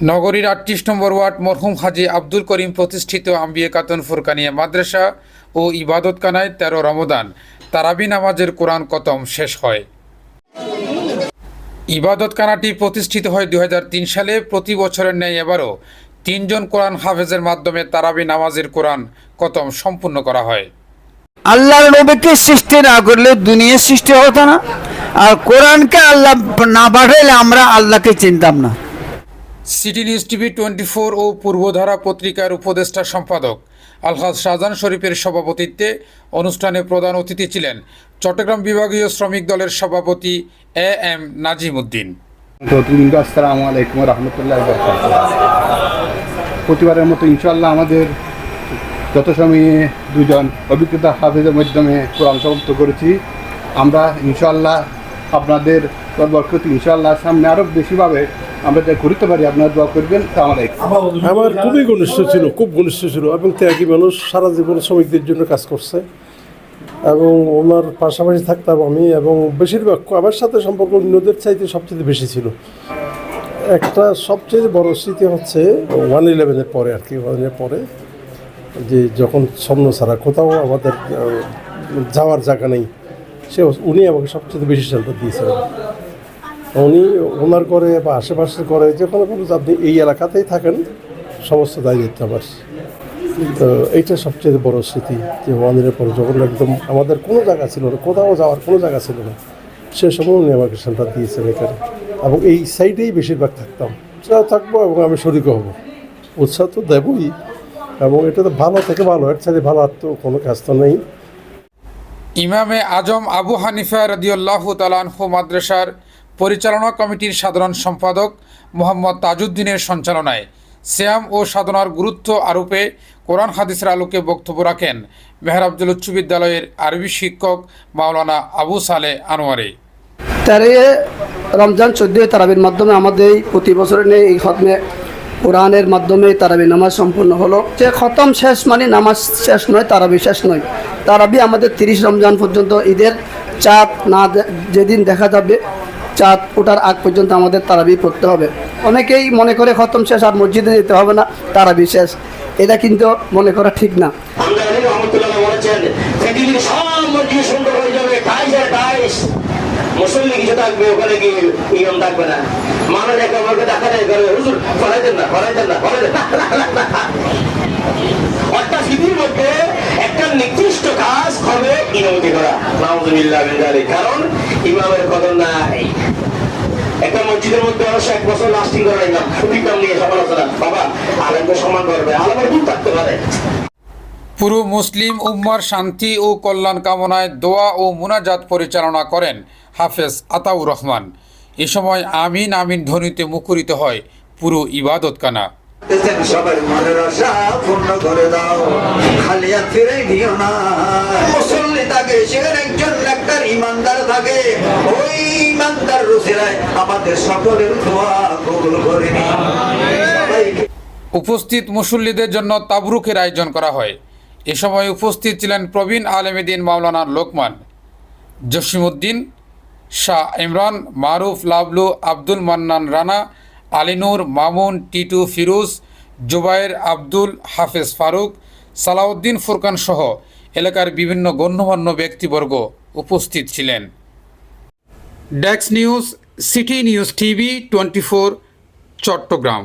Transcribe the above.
নগরীর আটত্রিশ নম্বর ওয়ার্ড মরহুম হাজি আব্দুল করিম প্রতিষ্ঠিত আম্বিয়ে কাতন ফুরকানিয়া মাদ্রাসা ও ইবাদতখানায় তেরো রমদান তারাবি নামাজের কোরআন কতম শেষ হয়। ইবাদতখানাটি প্রতিষ্ঠিত হয় দু হাজার তিন সালে। প্রতি বছরের ন্যায় এবারও তিনজন কোরআন হাফেজের মাধ্যমে তারাবি নামাজের কোরআন কতম সম্পূর্ণ করা হয়। আল্লাহর নবীকে সৃষ্টি না করলে দুনিয়া সৃষ্টি হতো না। আর কোরআনকে আল্লাহ না পাঠাইলে আমরা আল্লাহকে চিনতাম না। City news TV twenty four ও পূর্বধারা পত্রিকার উপদেষ্টা সম্পাদক আলহাজ শাহজাহান শরীফের সভাপতিত্বে অনুষ্ঠানে প্রধান অতিথি ছিলেন চট্টগ্রাম বিভাগীয় শ্রমিক দলের সভাপতি এ এম নাজিম উদ্দিন প্রতিবারের মতো ইনশাল্লাহ আমাদের যত সময়ে দুজন অভিজ্ঞতা হাফেজের মাধ্যমে কোরআন করেছি, আমরা ইনশাল্লাহ আপনাদের বরকত ইনশাল্লাহ সামনে আরও বেশিভাবে আমরা যা ঘুরতে পারি আপনারা দোয়া করবেন তা আমার আমার খুবই ঘনিষ্ঠ ছিল খুব ঘনিষ্ঠ ছিল এবং ত্যাগী মানুষ সারা জীবন শ্রমিকদের জন্য কাজ করছে। এবং ওনার পাশাপাশি থাকতাম আমি এবং বেশিরভাগ আমার সাথে সম্পর্ক অন্যদের চাইতে সবচেয়ে বেশি ছিল। একটা সবচেয়ে বড় স্মৃতি হচ্ছে ওয়ান ইলেভেনের পরে আর কি ওয়ানের পরে যে যখন স্বপ্ন ছাড়া কোথাও আমাদের যাওয়ার জায়গা নেই সে উনি আমাকে সবচেয়ে বেশি শেল্টার দিয়েছিলেন। উনি ওনার করে বা আশেপাশে করে, যে কোনো কোনো আপনি এই এলাকাতেই থাকেন, সমস্ত দায়িত্ব আমার তো এইটা সবচেয়ে বড় স্মৃতি যে ওয়ানের পর যখন একদম আমাদের কোনো জায়গা ছিল না, কোথাও যাওয়ার কোনো জায়গা ছিল না, সে সময় উনি আমাকে সেন্টার দিয়েছেন এখানে। এবং এই সাইডেই বেশিরভাগ থাকতাম। উৎসাহ থাকব এবং আমি শরিক হব। উৎসাহ তো দেবই। এবং এটা তো ভালো থেকে ভালো, এর সাথে ভালো আর তো কোনো কাজ তো নেই। ইমামে আজম আবু হানিফা রদিউল্লাহ তালানহু মাদ্রাসার পরিচালনা কমিটির সাধারণ সম্পাদক মোহাম্মদ তাজউদ্দিনের সঞ্চালনায়। শ্যাম ও সাধনার গুরুত্ব আরোপে কোরআন হাদিসের আলোকে বক্তব্য রাখেন মেহরাবদুল উচ্চ বিদ্যালয়ের আরবি শিক্ষক মাওলানা আবু সালে আনোয়ারি। তারে রমজান চোদ্দোই তারাবির মাধ্যমে আমাদের প্রতি বছরের নেই এই খতমে কোরআনের মাধ্যমে তারাবি নামাজ সম্পূর্ণ হলো। যে খতম শেষ মানে নামাজ শেষ নয়, তারাবি শেষ নয়। তারাবি আমাদের তিরিশ রমজান পর্যন্ত ঈদের চাঁদ না যেদিন দেখা যাবে চাঁদ ওঠার আগ পর্যন্ত আমাদের তারাবি পড়তে হবে। অনেকেই মনে করে খতম শেষ আর মসজিদে যেতে হবে না, তারাবি শেষ। এটা কিন্তু মনে করা ঠিক না। একটা নির্দিষ্ট কাজ হবে কারণ ইমামের কদর নাই এক বছর লাস্টিং নিয়ে সমালোচনা বাবা আলেমকে সম্মান করবে। আলেমের থাকতে পারে। পুরো মুসলিম উম্মার শান্তি ও কল্যাণ কামনায় দোয়া ও মুনাজাত পরিচালনা করেন হাফেজ আতাউর রহমান। এ সময় আমিন আমিন ধ্বনিতে মুখরিত হয় পুরো ইবাদতখানা। সবার মনের আশা পূর্ণ করে দাও। খালি আর ফিরে দিও না। মুসল্লি থাকে সেখানে ইমানদার থাকে, ওই ইমানদার রুসিরায় আমাদের সকলের দোয়া কবুল করে উপস্থিত মুসল্লিদের জন্য তাবরুকের আয়োজন করা হয়। এ সময় উপস্থিত ছিলেন প্রবীণ আলেমেদিন মাওলানা লোকমান জসিমউদ্দিন শাহ ইমরান, মারুফ লাবলু, আব্দুল মান্নান রানা আলিনুর মামুন, টিটু ফিরোজ জুবায়ের আব্দুল হাফেজ ফারুক, সালাউদ্দিন ফুরকান সহ এলাকার বিভিন্ন গণ্যমান্য ব্যক্তিবর্গ। উপস্থিত ছিলেন। ডেক্স news city news TV twenty Chattogram.